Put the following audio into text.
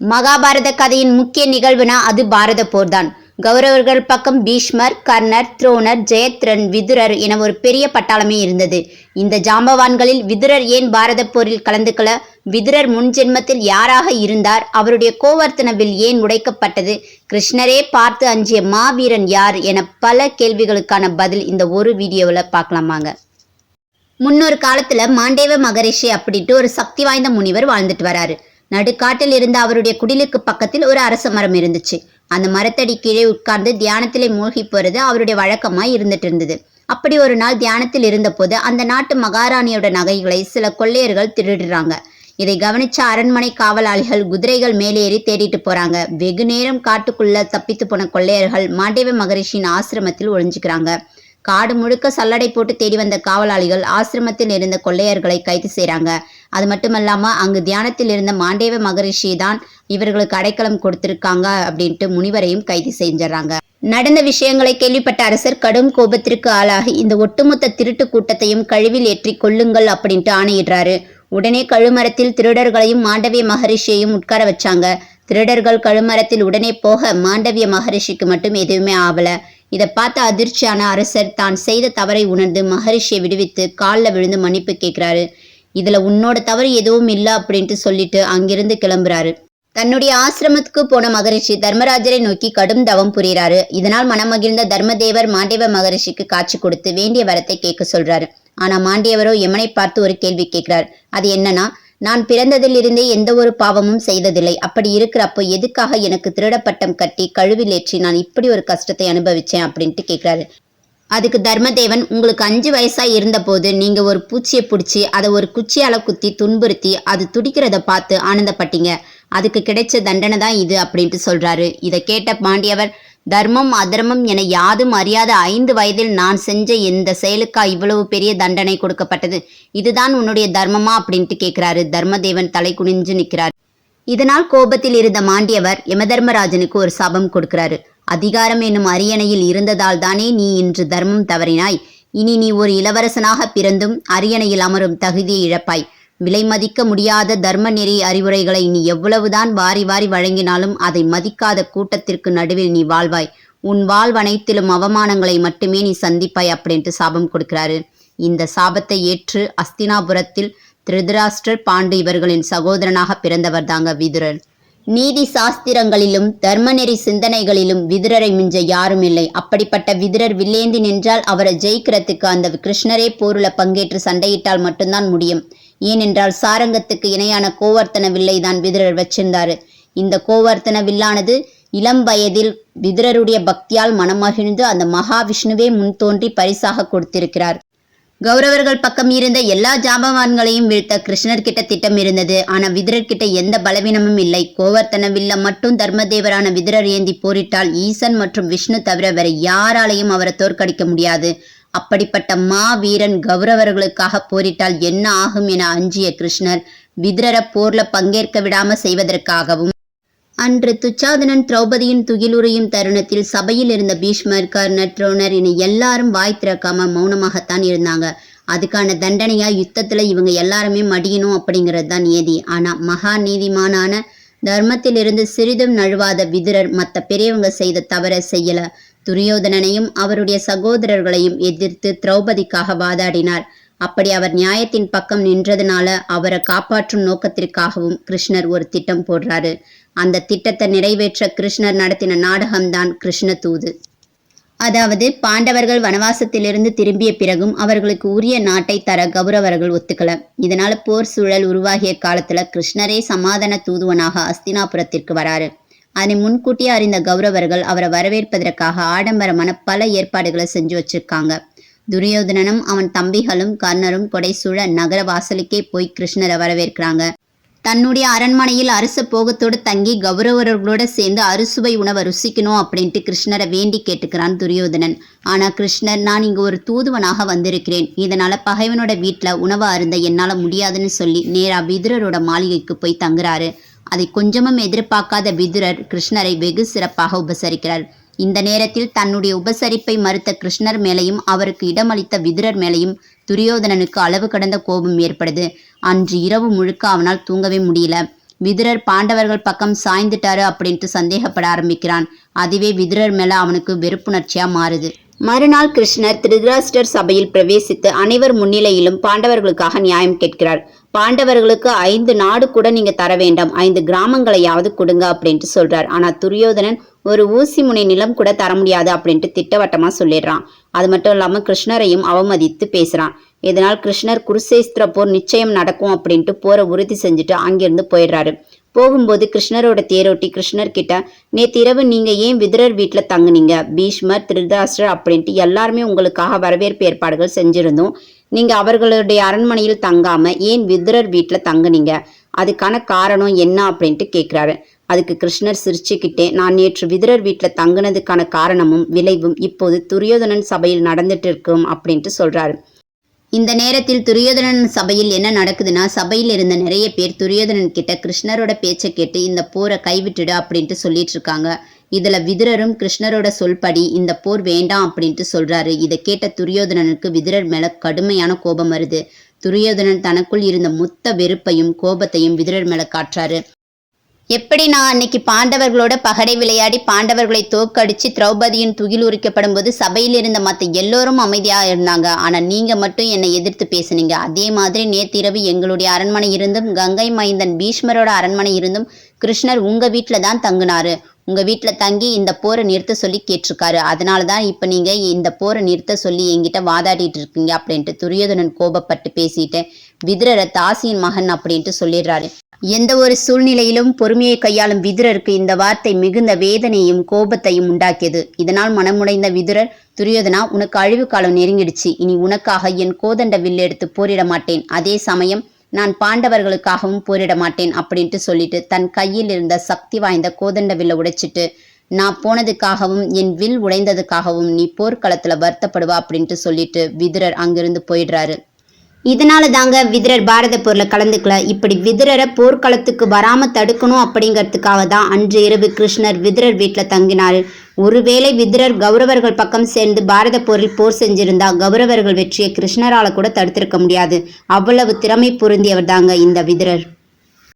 மகாபாரத கதையின் முக்கிய நிகழ்வுனா அது பாரத போர்தான். கௌரவர்கள் பக்கம் பீஷ்மர் கர்ணர் துரோணர் ஜெயத்ரன் விதுரர் என ஒரு பெரிய பட்டாளமே இருந்தது. இந்த ஜாம்பவான்களில் விதுரர் ஏன் பாரத போரில் கலந்துக்கல? விதுரர் முன் ஜென்மத்தில் யாராக இருந்தார்? அவருடைய கோவர்த்தனவில் ஏன் உடைக்கப்பட்டது? கிருஷ்ணரே பார்த்து அஞ்சிய மாவீரன் யார் என பல கேள்விகளுக்கான பதில் இந்த ஒரு வீடியோவில் பார்க்கலாமாங்க முன்னொரு காலத்துல மாண்டேவ மகரிஷி அப்படின்ட்டு ஒரு சக்தி வாய்ந்த முனிவர் வாழ்ந்துட்டு வராரு. நடுக்காட்டில் இருந்த அவருடைய குடிலுக்கு பக்கத்தில் ஒரு அரச மரம் இருந்துச்சு. அந்த மரத்தடி கீழே உட்கார்ந்து தியானத்திலே மூழ்கி போறது அவருடைய வழக்கமாய் இருந்துட்டு இருந்தது. அப்படி ஒரு நாள் தியானத்தில் இருந்தபோது அந்த நாட்டு மகாராணியோட நகைகளை சில கொள்ளையர்கள் திருடுறாங்க. இதை கவனிச்ச அரண்மனை காவலாளிகள் குதிரைகள் மேலேறி தேடிட்டு போறாங்க. வெகு நேரம் காட்டுக்குள்ள தப்பித்து போன கொள்ளையர்கள் மாண்டேவ மகரிஷியின் ஆசிரமத்தில் ஒழிஞ்சுக்கிறாங்க காடு முழுக்க சல்லடை போட்டு தேடி வந்த காவலாளிகள் ஆசிரமத்தில் இருந்த கொள்ளையர்களை கைது செய்கிறாங்க அது மட்டுமல்லாம அங்கு தியானத்தில் இருந்த மாண்டேவ மகரிஷி தான் இவர்களுக்கு அடைக்கலம் கொடுத்திருக்காங்க அப்படின்ட்டு முனிவரையும் கைது செஞ்சிடறாங்க. நடந்த விஷயங்களை கேள்விப்பட்ட அரசர் கடும் கோபத்திற்கு ஆளாகி இந்த ஒட்டுமொத்த திருட்டு கூட்டத்தையும் கழிவில் ஏற்றி கொல்லுங்கள் அப்படின்ட்டு ஆணையிடுறாரு. உடனே கழுமரத்தில் திருடர்களையும் மாண்டவிய மகரிஷியையும் உட்கார வச்சாங்க. திருடர்கள் கழுமரத்தில் உடனே போக மாண்டவிய மகரிஷிக்கு மட்டும் எதுவுமே ஆகல இதை பார்த்த அதிர்ச்சியான அரசர் தான் செய்த தவறை உணர்ந்து மகரிஷியை விடுவித்து காலில் விழுந்து மன்னிப்பு கேட்குறாரு. இதில் உன்னோட தவறு எதுவும் இல்லை அப்படின்ட்டு சொல்லிட்டு அங்கிருந்து கிளம்புறாரு. தன்னுடைய ஆசிரமத்துக்கு போன மகரிஷி தர்மராஜரை நோக்கி கடும் தவம் புரிகிறாரு. இதனால் மனமகிழ்ந்த தர்மதேவர் மாண்டேவ மகரிஷிக்கு காட்சி கொடுத்து வேண்டிய வரத்தை கேட்க சொல்றாரு. ஆனா மாண்டியவரோ எமனை பார்த்து ஒரு கேள்வி கேட்கிறார். அது என்னன்னா நான் பிறந்ததிலிருந்தே எந்த ஒரு பாவமும் செய்ததில்லை. அப்படி இருக்கிறப்போ எதுக்காக எனக்கு திருடப்பட்டம் கட்டி கழுவில் ஏற்றி நான் இப்படி ஒரு கஷ்டத்தை அனுபவிச்சேன் அப்படின்ட்டு கேட்குறாரு அதுக்கு தர்மதேவன் உங்களுக்கு அஞ்சு வயசாக இருந்தபோது நீங்கள் ஒரு பூச்சியை பிடிச்சி அதை ஒரு குச்சியால் குத்தி துன்புறுத்தி அது துடிக்கிறத பார்த்து ஆனந்தப்பட்டீங்க. அதுக்கு கிடைச்ச தண்டனை தான் இது அப்படின்ட்டு சொல்கிறாரு இதை கேட்ட பாண்டியவர் தர்மம் அதர்மம் என யாதும் அறியாத ஐந்து வயதில் நான் செஞ்ச இந்த செயலுக்கா இவ்வளவு பெரிய தண்டனை கொடுக்கப்பட்டது? இதுதான் உன்னுடைய தர்மமா? அப்படின்ட்டு கேட்கிறாரு தர்மதேவன் தலை குனிஞ்சு நிற்கிறார் இதனால் கோபத்தில் இருந்த மாண்டியவர் யமதர்மராஜனுக்கு ஒரு சாபம் கொடுக்கிறாரு. அதிகாரம் என்னும் அரியணையில் இருந்ததால் தானே நீ இன்று தர்மம் தவறினாய். இனி நீ ஒரு இளவரசனாக பிறந்தும் அரியணையில் அமரும் தகுதியை இழப்பாய். விலை மதிக்க முடியாத தர்ம நெறி அறிவுரைகளை நீ எவ்வளவுதான் வாரி வாரி வழங்கினாலும் அதை மதிக்காத கூட்டத்திற்கு நடுவில் நீ வாழ்வாய். உன் வாழ்வனைத்திலும் அவமானங்களை மட்டுமே நீ சந்திப்பாய் அப்படின்ட்டு சாபம் கொடுக்கிறாரு. இந்த சாபத்தை ஏற்று அஸ்தினாபுரத்தில் திருதராஷ்டர் பாண்டு இவர்களின் சகோதரனாக பிறந்தவர் தாங்க விதுரர். நீதி சாஸ்திரங்களிலும் தர்மநெறி சிந்தனைகளிலும் விதுரரை மிஞ்ச யாரும் இல்லை. அப்படிப்பட்ட விதுரர் வில்லேந்தி நின்றால் அவரை ஜெயிக்கிறதுக்கு அந்த கிருஷ்ணரே போருல பங்கேற்று சண்டையிட்டால் மட்டும்தான் முடியும். ஏனென்றால் சாரங்கத்துக்கு இணையான கோவர்த்தன வில்லை தான் விதுரர் வச்சிருந்தாரு. இந்த கோவர்த்தன வில்லானது இளம் வயதில் விதுரருடைய பக்தியால் மனமகிழ்ந்து அந்த மகாவிஷ்ணுவே முன் தோன்றி பரிசாக கொடுத்திருக்கிறார். கௌரவர்கள் பக்கம் இருந்த எல்லா ஜாபவான்களையும் வீழ்த்த கிருஷ்ணர் கிட்ட திட்டம் இருந்தது. ஆனா விதுரர் கிட்ட எந்த பலவீனமும் இல்லை. கோவர்த்தன வில்ல மட்டும் தர்மதேவரான விதுரர் ஏந்தி போரிட்டால் ஈசன் மற்றும் விஷ்ணு தவிர வேற யாராலையும் அவரை தோற்கடிக்க முடியாது. அப்படிப்பட்ட மா வீரன் கௌரவர்களுக்காக போரிட்டால் என்ன ஆகும் என அஞ்சிய கிருஷ்ணர் விதிரர போர்ல பங்கேற்க விடாம செய்வதற்காகவும் அன்று துச்சாதனன் திரௌபதியின் துகிலுரையும் தருணத்தில் சபையில் இருந்த பீஷ்மர் கர்ணர் துரோணர் என எல்லாரும் வாய் திறக்காம மௌனமாகத்தான் இருந்தாங்க. அதுக்கான தண்டனையா யுத்தத்துல இவங்க எல்லாருமே மடியணும் அப்படிங்கிறது தான் நியதி ஆனா மகா நீதிமானான தர்மத்திலிருந்து சிறிதும் நழுவாத விதிரர் மற்ற பெரியவங்க செய்த தவற செய்யல. துரியோதனனையும் அவருடைய சகோதரர்களையும் எதிர்த்து திரௌபதிக்காக வாதாடினார். அப்படி அவர் நியாயத்தின் பக்கம் நின்றதுனால அவரை காப்பாற்றும் நோக்கத்திற்காகவும் கிருஷ்ணர் ஒரு திட்டம் போடுறாரு. அந்த திட்டத்தை நிறைவேற்ற கிருஷ்ணர் நடத்தின நாடகம்தான் கிருஷ்ண தூது அதாவது பாண்டவர்கள் வனவாசத்திலிருந்து திரும்பிய பிறகும் அவர்களுக்கு உரிய நாட்டை தர கௌரவர்கள் ஒத்துக்கல. இதனால போர் சூழல் உருவாகிய காலத்துல கிருஷ்ணரே சமாதான தூதுவனாக அஸ்தினாபுரத்திற்கு வராரு. அதை முன்கூட்டியே அறிந்த கௌரவர்கள் அவரை வரவேற்பதற்காக ஆடம்பரமான பல ஏற்பாடுகளை செஞ்சு வச்சிருக்காங்க. துரியோதனனும் அவன் தம்பிகளும் கர்ணரும் கொடைசூழ நகர வாசலுக்கே போய் கிருஷ்ணரை வரவேற்கிறாங்க. தன்னுடைய அரண்மனையில் அரச போகத்தோடு தங்கி கௌரவர்களோட சேர்ந்து அறுசுவை உணவை ருசிக்கணும் அப்படின்ட்டு கிருஷ்ணரை வேண்டி கேட்டுக்கிறான் துரியோதனன். ஆனா கிருஷ்ணர் நான் இங்கு ஒரு தூதுவனாக வந்திருக்கிறேன். இதனால பகைவனோட வீட்டில் உணவு அருந்த என்னால் முடியாதுன்னு சொல்லி நேரா விதுரரோட மாளிகைக்கு போய் தங்குறாரு. அதை கொஞ்சமும் எதிர்பார்க்காத விதுரர் கிருஷ்ணரை வெகு சிறப்பாக உபசரிக்கிறார். இந்த நேரத்தில் தன்னுடைய உபசரிப்பை மறுத்த கிருஷ்ணர் மேலையும் அவருக்கு இடமளித்த விதுரர் மேலையும் துரியோதனனுக்கு அளவு கடந்த கோபம் ஏற்படுது. அன்று இரவு முழுக்க அவனால் தூங்கவே முடியல. விதுரர் பாண்டவர்கள் பக்கம் சாய்ந்துட்டாரு அப்படின்ட்டு சந்தேகப்பட ஆரம்பிக்கிறான். அதுவே விதுரர் மேல அவனுக்கு வெறுப்புணர்ச்சியா மாறுது. மறுநாள் கிருஷ்ணர் திருதராஷ்டர் சபையில் பிரவேசித்து அனைவர் முன்னிலையிலும் பாண்டவர்களுக்காக நியாயம் கேட்கிறார். பாண்டவர்களுக்கு ஐந்து நாடு கூட நீங்க தர வேண்டாம். ஐந்து கிராமங்களையாவது கொடுங்க அப்படின்ட்டு சொல்றார். ஆனா துரியோதனன் ஒரு ஊசி முனை நிலம் கூட தர முடியாது அப்படின்ட்டு திட்டவட்டமா சொல்லிடுறான். அது மட்டும் இல்லாம கிருஷ்ணரையும் அவமதித்து பேசுறான். இதனால் கிருஷ்ணர் குருசேஸ்திர போர் நிச்சயம் நடக்கும் அப்படின்ட்டு போரை உறுதி செஞ்சுட்டு அங்கிருந்து போயிடுறாரு. போகும்போது கிருஷ்ணரோட தேரோட்டி கிருஷ்ணர் கிட்ட நேற்று இரவு நீங்க ஏன் விதுரர் வீட்டுல தங்குனீங்க? பீஷ்மர் திருதாஷ்டர் அப்படின்ட்டு எல்லாருமே உங்களுக்காக வரவேற்பு ஏற்பாடுகள் செஞ்சிருந்தோம். நீங்க அவர்களுடைய அரண்மனையில் தங்காம ஏன் விதுரர் வீட்டுல தங்குனீங்க? அதுக்கான காரணம் என்ன அப்படின்ட்டு கேக்குறாரு. அதுக்கு கிருஷ்ணர் சிரிச்சுக்கிட்டே நான் நேற்று விதுரர் வீட்டுல தங்குனதுக்கான காரணமும் விளைவும் இப்போது துரியோதனன் சபையில் நடந்துட்டு இருக்கும் அப்படின்ட்டு சொல்றாரு. இந்த நேரத்தில் துரியோதனன் சபையில் என்ன நடக்குதுன்னா சபையில் இருந்த நிறைய பேர் துரியோதனன் கிட்ட கிருஷ்ணரோட பேச்சை கேட்டு இந்த போரை கைவிட்டுடு அப்படின்ட்டு சொல்லிட்டு இருக்காங்க. இதுல விதுரரும் கிருஷ்ணரோட சொல்படி இந்த போர் வேண்டாம் அப்படின்ட்டு சொல்றாரு. இதை கேட்ட துரியோதனனுக்கு விதுரர் மேல கடுமையான கோபம் வருது. துரியோதனன் தனக்குள் இருந்த மொத்த வெறுப்பையும் கோபத்தையும் விதுரர் மேல காட்டுறாரு. எப்படி நான் அன்னைக்கு பாண்டவர்களோட பகடை விளையாடி பாண்டவர்களை தோக்கடிச்சு திரௌபதியின் துகில் உரிக்கப்படும் போது சபையில் இருந்த மற்ற எல்லோரும் அமைதியாக இருந்தாங்க. ஆனால் நீங்கள் மட்டும் என்னை எதிர்த்து பேசுனீங்க. அதே மாதிரி நேத்திரவு எங்களுடைய அரண்மனை இருந்தும் கங்கை மைந்தன் பீஷ்மரோட அரண்மனை இருந்தும் கிருஷ்ணர் உங்கள் வீட்டில் தான் தங்குனாரு. உங்கள் வீட்டில் தங்கி இந்த போரை நிறுத்த சொல்லி கேட்டிருக்காரு. அதனால தான் இப்போ நீங்கள் இந்த போரை நிறுத்த சொல்லி என்கிட்ட வாதாடிட்டு இருக்கீங்க அப்படின்ட்டு துரியோதனன் கோபப்பட்டு பேசிட்டு விதிரரை தாசியின் மகன் அப்படின்ட்டு சொல்லிடுறாரு. எந்த ஒரு சூழ்நிலையிலும் பொறுமையை கையாளும் விதுரருக்கு இந்த வார்த்தை மிகுந்த வேதனையும் கோபத்தையும் உண்டாக்கியது. இதனால் மனமுடைந்த விதுரர் துரியோதனா உனக்கு அழிவு காலம் நெருங்கிடுச்சு. இனி உனக்காக என் கோதண்ட வில்லு எடுத்து போரிட மாட்டேன். அதே சமயம் நான் பாண்டவர்களுக்காகவும் போரிட மாட்டேன் அப்படின்ட்டு சொல்லிட்டு தன் கையில் இருந்த சக்தி வாய்ந்த கோதண்ட வில்லை உடைச்சிட்டு நான் போனதுக்காகவும் என் வில் உடைந்ததுக்காகவும் நீ போர்க்களத்துல வருத்தப்படுவா அப்படின்ட்டு சொல்லிட்டு விதுரர் அங்கிருந்து போயிடுறாரு. இதனால தாங்க விதிரர் பாரத போரில் கலந்துக்கல. இப்படி விதிரரை போர்க்களத்துக்கு வராமல் தடுக்கணும் அப்படிங்கிறதுக்காக தான் அன்று இரவு கிருஷ்ணர் விதிரர் வீட்டில் தங்கினார். ஒருவேளை விதிரர் கௌரவர்கள் பக்கம் சேர்ந்து பாரத போரில் போர் செஞ்சிருந்தா கௌரவர்கள் வெற்றியை கிருஷ்ணரால் கூட தடுத்திருக்க முடியாது. அவ்வளவு திறமை பொருந்தியவர் தாங்க இந்த விதிரர்.